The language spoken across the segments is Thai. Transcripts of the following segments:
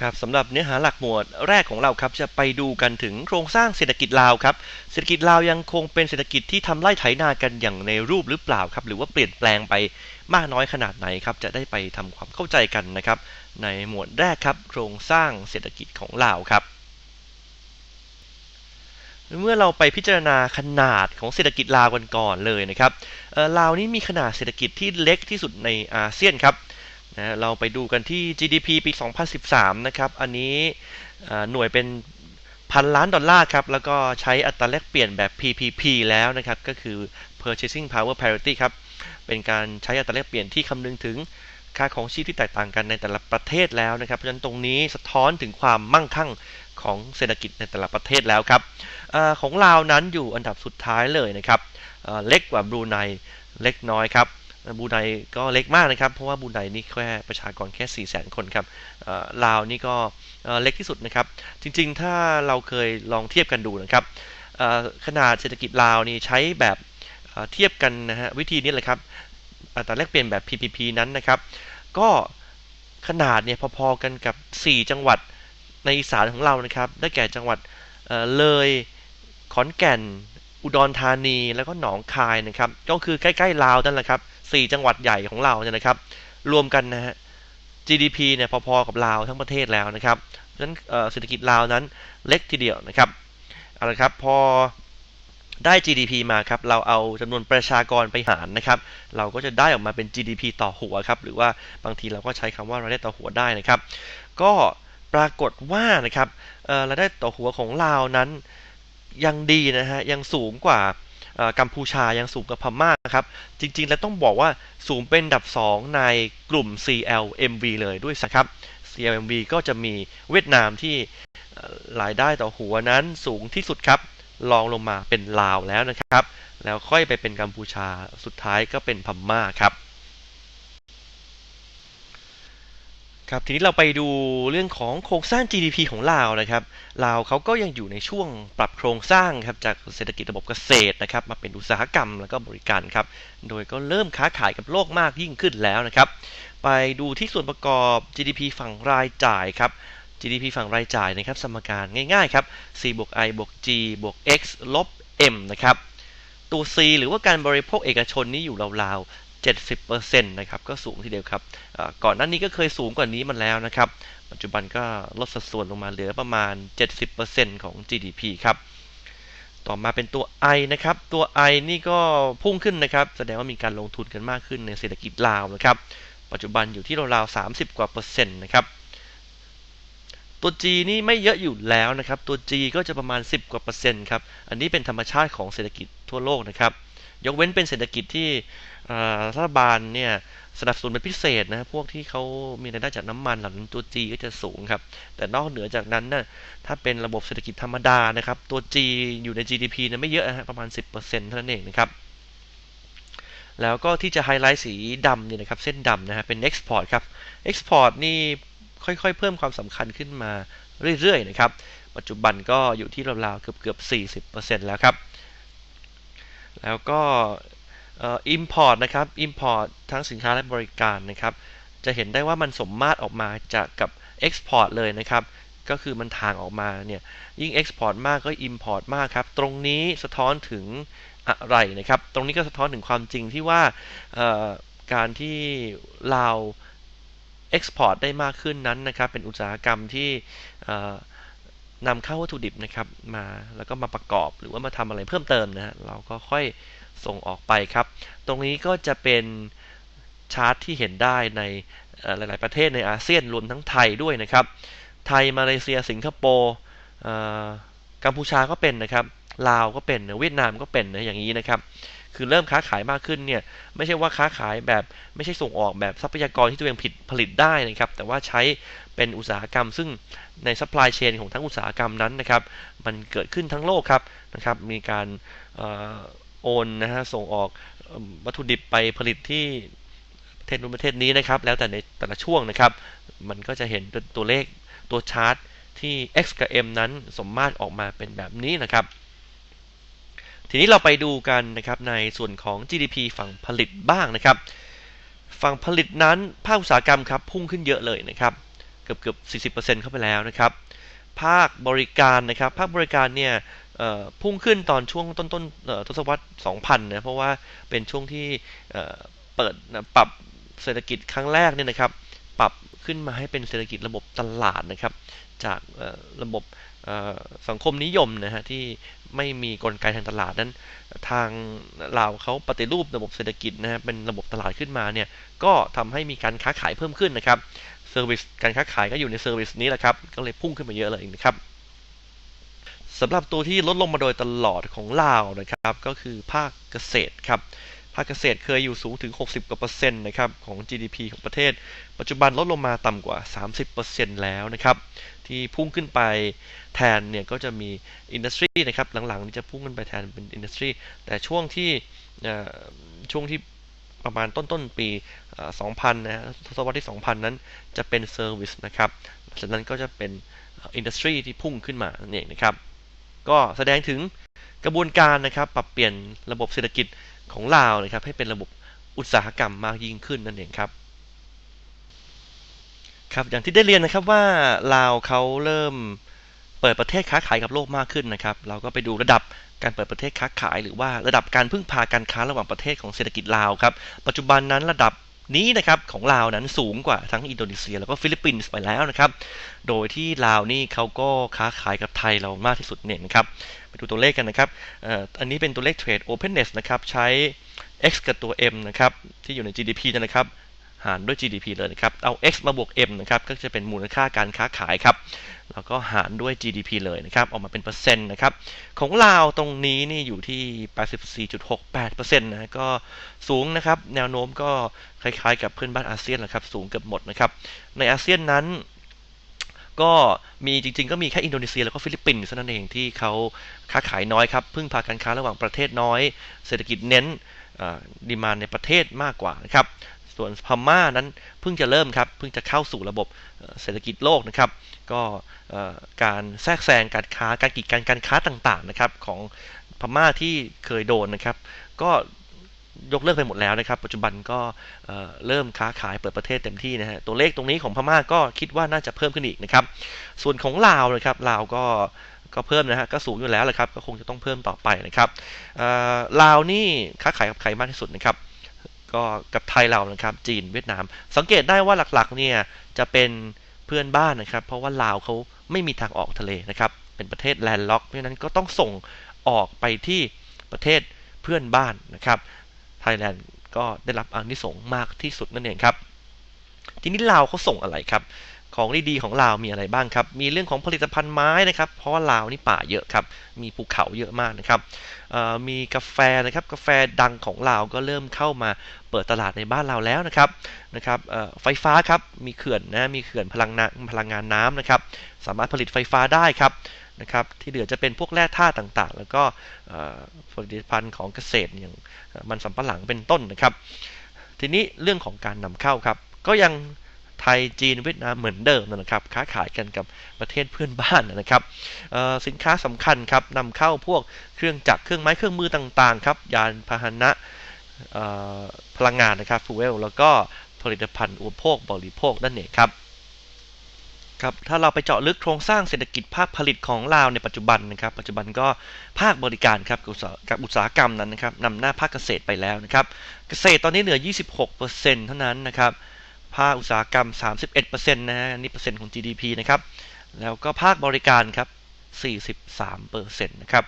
ครับสำหรับเนื้อหาหลักหมวดแรกของเราครับจะไปดูกันถึงโครงสร้างเศรษฐกิจลาวครับเศรษฐกิจลาวยังคงเป็นเศรษฐกิจที่ทำไร่ไถนากันอย่างในรูปหรือเปล่าครับหรือว่าเปลี่ยนแปลงไปมากน้อยขนาดไหนครับจะได้ไปทำความเข้าใจกันนะครับในหมวดแรกครับโครงสร้างเศรษฐกิจของลาวครับ เมื่อเราไปพิจารณาขนาดของเศรษฐกิจลาวกันก่อนเลยนะครับลาวนี้มีขนาดเศรษฐกิจที่เล็กที่สุดในอาเซียนครับ นะเราไปดูกันที่ GDP ปี 2013 นะครับ อันนี้หน่วยเป็นพันล้านดอลลาร์ครับ แล้วก็ใช้อัตราแลกเปลี่ยนแบบ PPP แล้วนะครับ ก็คือ Purchasing Power Parity ครับ เป็นการใช้อัตราแลกเปลี่ยนที่คำนึงถึงค่าของชีพที่แตกต่างกันในแต่ละประเทศแล้วนะครับ เพราะฉะนั้นตรงนี้สะท้อนถึงความมั่งคั่งของเศรษฐกิจในแต่ละประเทศแล้วครับอของลาวนั้นอยู่อันดับสุดท้ายเลยนะครับเล็กกว่าบรูไนเล็กน้อยครับ บูไนก็เล็กมากนะครับ เพราะว่าบูไนนี่แค่ประชากรแค่ 4 0 0 0 0 0 คนครับลาวนี่ก็เล็กที่สุดนะครับ จริงๆ ถ้าเราเคยลองเทียบกันดูนะครับขนาดเศรษฐกิจลาวนี่ใช้แบบเทียบกันนะฮะวิธีนี้เลยครับอัตราแลกเปลี่ยนแบบ PPP นั้นนะครับ ก็ขนาดเนี่ยพอๆกันกับ 4 จังหวัดในอีสานของเรานะครับ ได้แก่จังหวัดเลยขอนแก่น อุดรธานีแล้วก็หนองคายนะครับ ก็คือใกล้ๆลาวนั่นแหละครับ 4 จังหวัดใหญ่ของเราเนี่ยนะครับ รวมกันนะฮะ GDP เนี่ยพอๆกับลาวทั้งประเทศแล้วนะครับเพราะฉะนั้นเศรษฐกิจลาวนั้นเล็กทีเดียวนะครับเอาละครับพอได้ GDP มาครับ เราเอาจำนวนประชากรไปหารนะครับ เราก็จะได้ออกมาเป็น GDP ต่อหัวครับ หรือว่าบางทีเราก็ใช้คำว่ารายได้ต่อหัวได้นะครับ ก็ปรากฏว่านะครับรายได้ต่อหัวของลาวนั้นยังดีนะฮะ ยังสูงกว่า กัมพูชายังสูงกว่าพม่าครับ จริงๆ แล้วต้องบอกว่าสูงเป็นดับ 2 ในกลุ่ม CLMV เลยด้วยนะครับ CLMV ก็จะมีเวียดนามที่รายได้ต่อหัวนั้นสูงที่สุดครับรองลงมาเป็นลาวแล้วนะครับ แล้วค่อยไปเป็นกัมพูชาสุดท้ายก็เป็นพม่าครับ ครับทีนี้เราไปดูเรื่องของโครงสร้าง GDP ของลาวนะครับลาวเขาก็ยังอยู่ในช่วงปรับโครงสร้างครับจากเศรษฐกิจระบบเกษตรนะครับมาเป็นอุตสาหกรรมแล้วก็บริการครับโดยก็เริ่มค้าขายกับโลกมากยิ่งขึ้นแล้วนะครับไปดูที่ส่วนประกอบ GDP ฝั่งรายจ่ายครับ GDP ฝั่งรายจ่ายนะครับสมการง่ายๆครับ C บวก I บวก G บวก X ลบ M นะครับตัว C หรือว่าการบริโภคเอกชนนี้อยู่ราว 70%นะครับก็สูงทีเดียวครับก่อนหน้านี้ก็เคยสูงกว่านี้มาแล้วนะครับ ปัจจุบันก็ลดสัดส่วนลงมาเหลือประมาณ 70%ของ GDP ครับต่อมาเป็นตัว I นะครับ ตัว I นี่ก็พุ่งขึ้นนะครับ แสดงว่ามีการลงทุนกันมากขึ้นในเศรษฐกิจลาวนะครับ ปัจจุบันอยู่ที่ราวๆ30 กว่าเปอร์เซ็นต์นะครับ ตัว G นี่ไม่เยอะอยู่แล้วนะครับ ตัว G ก็จะประมาณ 10 กว่าเปอร์เซ็นต์ครับ อันนี้เป็นธรรมชาติของเศรษฐกิจทั่วโลกนะครับ ยกเว้นเป็นเศรษฐกิจที่รัฐบาลเนี่ยสนับสนุนเป็นพิเศษนะพวกที่เขามีรายได้จากน้ำมันเหล่านั้นตัว G ก็จะสูงครับ แต่นอกเหนือจากนั้นนะถ้าเป็นระบบเศรษฐกิจธรรมดานะครับ ตัว G อยู่ใน GDP นะไม่เยอะนะประมาณ 10%เท่านั้นเองนะครับ แล้วก็ที่จะไฮไลท์สีดำเนี่ยนะครับเส้นดำนะฮะเป็น Export ครับ Export นี่ค่อยๆ เพิ่มความสำคัญขึ้นมาเรื่อยๆนะครับ ปัจจุบันก็อยู่ที่ราวๆเกือบๆ40%แล้วครับ แล้วก็อ่อ import นะครับ import ทั้งสินค้าและบริการนะครับ จะเห็นได้ว่ามันสมมาตรออกมาจากกับ export เลยนะครับ ก็คือมันทางออกมาเนี่ย ยิ่ง export มากก็ import มากครับ ตรงนี้สะท้อนถึงอะไรนะครับ ตรงนี้ก็สะท้อนถึงความจริงที่ว่าการที่เรา export ได้มากขึ้นนั้นนะครับ เป็นอุตสาหกรรมที่ นำเข้าวัตถุดิบนะครับมาแล้วก็มาประกอบหรือว่ามาทำอะไรเพิ่มเติมนะเราก็ค่อยส่งออกไปครับ ตรงนี้ก็จะเป็นชาร์ตที่เห็นได้ในหลาย ๆ ประเทศในอาเซียนรวมทั้งไทยด้วยนะครับ ไทยมาเลเซียสิงคโปร์กัมพูชาก็เป็นนะครับ ลาวก็เป็นเวียดนามก็เป็นนะอย่างนี้นะครับคือเริ่มค้าขายมากขึ้นเนี่ยไม่ใช่ว่าค้าขายแบบไม่ใช่ส่งออกแบบทรัพยากรที่ตัวเองผิดผลิตได้นะครับแต่ว่าใช้เป็นอุตสาหกรรม ซึ่งในซัพพลายเชนของทั้งอุตสาหกรรมนั้นนะครับมันเกิดขึ้นทั้งโลกครับนะครับมีการโอนนะฮะส่งออกวัตถุดิบไปผลิตที่ประเทศนู้นประเทศนี้นะครับแล้วแต่ในแต่ละช่วงนะครับมันก็จะเห็นตัวเลขตัวชาร์ตที่ x กับ m นั้นสมมาตรออกมาเป็นแบบนี้นะครับ ทีนี้เราไปดูกันนะครับในส่วนของ GDP ฝั่งผลิตบ้างนะครับ ฝั่งผลิตนั้นภาคอุตสาหกรรมครับพุ่งขึ้นเยอะเลยนะครับ เกือบเกือบ40%เข้าไปแล้วนะครับ ภาคบริการนะครับ ภาคบริการเนี่ยพุ่งขึ้นตอนช่วงต้นต้นทศวรรษ 2000 นะ เพราะว่าเป็นช่วงที่เปิดปรับเศรษฐกิจครั้งแรกเนี่ยนะครับ ปรับขึ้นมาให้เป็นเศรษฐกิจระบบตลาดนะครับ จากระบบ สังคมนิยมนะฮะที่ไม่มีกลไกทางตลาดนั้น ทางลาวเขาปฏิรูประบบเศรษฐกิจนะฮะเป็นระบบตลาดขึ้นมาเนี่ยก็ทำให้มีการค้าขายเพิ่มขึ้นนะครับเซอร์วิสการค้าขายก็อยู่ในเซอร์วิสนี้แหละครับก็เลยพุ่งขึ้นมาเยอะเลยนะครับสำหรับตัวที่ลดลงมาโดยตลอดของลาวนะครับ ก็คือภาคเกษตรครับ ภาคเกษตรเคยอยู่สูงถึง 60กว่าเปอร์เซ็นต์นะครับของ GDP ของประเทศ ปัจจุบันลดลงมาต่ำกว่า 30%แล้วนะครับ ที่พุ่งขึ้นไปแทนเนี่ยก็จะมีอินดัสทรีนะครับหลังๆนี้จะพุ่งขึ้นไปแทนเป็นอินดัสทรีแต่ช่วงที่ช่วงที่ประมาณต้นๆปี 2000 นะทศวรรษที่ 2000 นั้นจะเป็นเซอร์วิสนะครับจากนั้นก็จะเป็นอินดัสทรีที่พุ่งขึ้นมาเนี่ยนะครับ ก็แสดงถึงกระบวนการนะครับ ปรับเปลี่ยนระบบเศรษฐกิจ ของลาวนะครับให้เป็นระบบอุตสาหกรรมมากยิ่งขึ้นนั่นเองครับครับอย่างที่ได้เรียนนะครับว่าลาวเขาเริ่มเปิดประเทศค้าขายกับโลกมากขึ้นนะครับ เราก็ไปดูระดับการเปิดประเทศค้าขาย หรือว่าระดับการพึ่งพาการค้าระหว่างประเทศของเศรษฐกิจลาวครับ ปัจจุบันนั้นระดับ นี้นะครับของลาวนั้นสูงกว่าทั้งอินโดนีเซีย แล้วก็ฟิลิปปินส์ไปแล้วนะครับ โดยที่ลาวนี่เขาก็ค้าขายกับไทยเรามากที่สุดเนี่ยนะครับ ไปดูตัวเลขกันนะครับอันนี้เป็นตัวเลขเทรดโอเพนเนสนะครับ ใช้ x กับตัว m นะครับ ที่อยู่ใน GDP นะครับ หารด้วย GDP เลยนะครับ เอา x มาบวก m นะครับ ก็จะเป็นมูลค่าการค้าขายครับ แล้วก็หารด้วย GDP เลยนะครับ ออกมาเป็นเปอร์เซ็นต์นะครับ ของลาวตรงนี้นี่อยู่ที่ 84.68%นะ ก็สูงนะครับ แนวโน้มก็คล้ายๆ กับเพื่อนบ้านอาเซียนนะครับ สูงเกือบหมดนะครับ ในอาเซียนนั้นก็มีจริงๆ ก็มีแค่อินโดนีเซียแล้วก็ฟิลิปปินส์เท่านั้นเองที่เขาค้าขายน้อยครับ พึ่งพาการค้าระหว่างประเทศน้อย เศรษฐกิจเน้นดีมานในประเทศมากกว่านะครับ ส่วนพม่านั้นเพิ่งจะเริ่มครับเพิ่งจะเข้าสู่ระบบเศรษฐกิจโลกนะครับ ก็การแทรกแซงการค้าการกีดกันการค้าต่างๆนะครับของพม่าที่เคยโดนนะครับ ก็ยกเลิกไปหมดแล้วนะครับ ปัจจุบันก็เริ่มค้าขายเปิดประเทศเต็มที่นะฮะตัวเลขตรงนี้ของพม่าก็คิดว่าน่าจะเพิ่มขึ้นอีกนะครับ ส่วนของลาวนะครับลาวก็ก็เพิ่มนะฮะก็สูงอยู่แล้วแหละครับ ก็คงจะต้องเพิ่มต่อไปนะครับลาวนี่ค้าขายกับใครมากที่สุดนะครับ ก็กับไทยเรานะครับ จีนเวียดนาม สังเกตได้ว่าหลักๆ เนี่ยจะเป็นเพื่อนบ้านนะครับ เพราะว่าลาวเขาไม่มีทางออกทะเลนะครับ เป็นประเทศแลนด์ล็อก เพราะนั้นก็ต้องส่งออกไปที่ประเทศเพื่อนบ้านนะครับ ไทยแลนด์ก็ได้รับอานิสงส์มากที่สุดนั่นเองครับ ทีนี้ลาวเขาส่งอะไรครับ ของดีๆของลาวมีอะไรบ้างครับ มีเรื่องของผลิตภัณฑ์ไม้นะครับ เพราะว่าลาวนี่ป่าเยอะครับ มีภูเขาเยอะมากนะครับมีกาแฟนะครับ กาแฟดังของลาวก็เริ่มเข้ามาเปิดตลาดในบ้านเราแล้วนะครับนะครับไฟฟ้าครับ มีเขื่อนนะ มีเขื่อนพลังงานพลังงานน้ำนะครับ สามารถผลิตไฟฟ้าได้ครับนะครับที่เหลือจะเป็นพวกแร่ธาตุต่างๆ แล้วก็ผลิตภัณฑ์ของเกษตรอย่างมันสำปะหลังเป็นต้นนะครับ ทีนี้เรื่องของการนำเข้าครับ ก็ยัง ไทยจีนเวียดนามเหมือนเดิมนะครับค้าขายกันกับประเทศเพื่อนบ้านนะครับสินค้าสำคัญครับนำเข้าพวกเครื่องจักรเครื่องไม้เครื่องมือต่างๆครับยานพาหนะพลังงานนะครับฟูเอลแล้วก็ผลิตภัณฑ์อุปโภคบริโภคนั่นเองครับครับถ้าเราไปเจาะลึกโครงสร้างเศรษฐกิจภาคผลิตของลาวในปัจจุบันนะครับ ปัจจุบันก็ภาคบริการครับกับอุตสาหกรรมนั้นนะครับนำหน้าภาคเกษตรไปแล้วนะครับ เกษตรตอนนี้เหลือ 26%เท่านั้นนะครับ ภาคอุตสาหกรรม 31%นะฮะนี่เปอร์เซ็นต์ของ GDP นะครับแล้วก็ภาคบริการครับ 43%นะครับ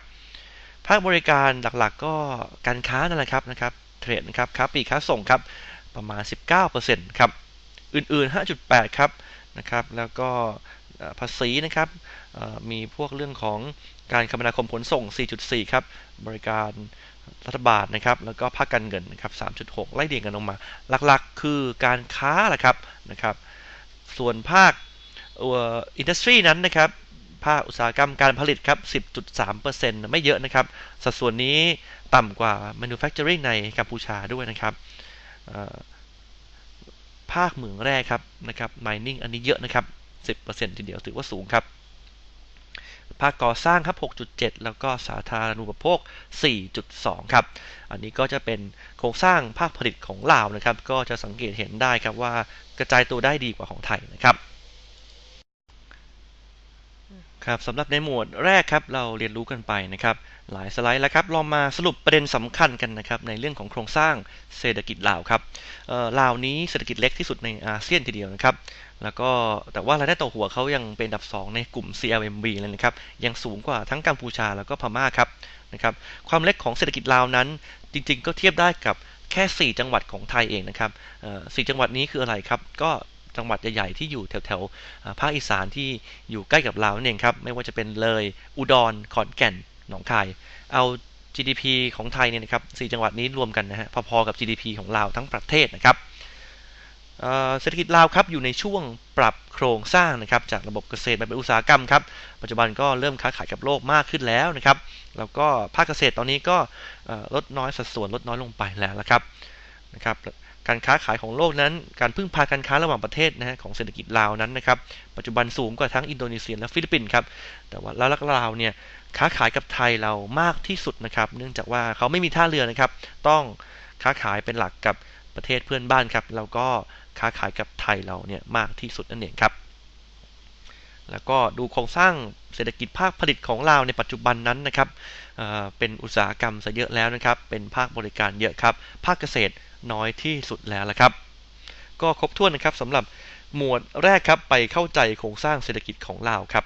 ภาคบริการหลักๆ ก็การค้านั่นแหละครับนะครับเทรดนะครับค้าปลีกค้าส่งครับประมาณ 19%ครับอื่นๆ 5.8 ครับนะครับแล้วก็ภาษีนะครับมีพวกเรื่องของการคมนาคมขนส่ง 4.4 ครับ บริการ รัฐบาลนะครับแล้วก็ภาคการเงินนะครับ 3.6 ไล่เรียงกันลงมา หลักๆ คือการค้าแหละครับนะครับ ส่วนภาคอินดัสทรีนั้นนะครับ ภาคอุตสาหกรรมการผลิตครับ 10.3%ไม่เยอะนะครับ สัดส่วนนี้ต่ำกว่า manufacturing ในกัมพูชาด้วยนะครับภาคเหมืองแร่ครับนะครับ mining อันนี้เยอะนะครับ 10%ทีเดียวถือว่าสูงครับ ภาคก่อสร้างครับ 6.7 แล้วก็สาธารณูปโภค 4.2 ครับ อันนี้ก็จะเป็นโครงสร้างภาคผลิตของลาวนะครับ ก็จะสังเกตเห็นได้ครับว่ากระจายตัวได้ดีกว่าของไทยนะครับครับสำหรับในหมวดแรกครับเราเรียนรู้กันไปนะครับ หลายสไลด์แล้วครับ เรามาสรุปประเด็นสำคัญกันนะครับในเรื่องของโครงสร้างเศรษฐกิจลาวครับลาวนี้เศรษฐกิจเล็กที่สุดในอาเซียนทีเดียวนะครับ แล้วก็แต่ว่ารายได้ต่อหัวเขายังเป็นอันดับ 2 ในกลุ่ม CLMV เลยนะครับ ยังสูงกว่าทั้งกัมพูชาแล้วก็พม่าครับนะครับ ความเล็กของเศรษฐกิจลาวนั้น จริงๆ ก็เทียบได้กับแค่ 4 จังหวัดของไทยเองนะครับสี่จังหวัดนี้คืออะไรครับ ก็จังหวัดใหญ่ๆที่อยู่แถวๆภาคอีสานที่อยู่ใกล้กับลาวนั่นเองครับ ไม่ว่าจะเป็นเลย อุดร ขอนแก่น หนองคาย เอา GDP ของไทยเนี่ยนะครับสจังหวัดนี้รวมกันนะฮะพอๆกับ GDP ของลาวทั้งประเทศนะครับเศรษฐกิจลาวครับอยู่ในช่วงปรับโครงสร้างนะครับจากระบบเกษตรแบบอุตสาหกรรมครับปัจจุบันก็เริ่มค้าขายกับโลกมากขึ้นแล้วนะครับแล้วก็ภาคเกษตรตอนนี้ก็ลดน้อยสัดส่วนลดน้อยลงไปแล้วนะครับนะครับการค้าขายของโลกนั้น การพึ่งพาการค้าระหว่างประเทศนะฮะของเศรษฐกิจลาวนั้นนะครับปัจจุบันสูงกว่าทั้งอินโดนีเซียและฟิลิปปินส์ครับแต่ว่าแล้วลาวเนี่ย ค้าขายกับไทยเรามากที่สุดนะครับ เนื่องจากว่าเขาไม่มีท่าเรือนะครับ ต้องค้าขายเป็นหลักกับประเทศเพื่อนบ้านครับ แล้วก็ค้าขายกับไทยเราเนี่ยมากที่สุดนั่นเองครับ แล้วก็ดูโครงสร้างเศรษฐกิจภาคผลิตของลาในปัจจุบันนั้นนะครับเป็นอุตสาหกรรมซะเยอะแล้วนะครับ เป็นภาคบริการเยอะครับ ภาคเกษตรน้อยที่สุดแล้วละครับ ก็ครบถ้วนนะครับสำหรับหมวดแรกครับไปเข้าใจโครงสร้างเศรษฐกิจของลาครับ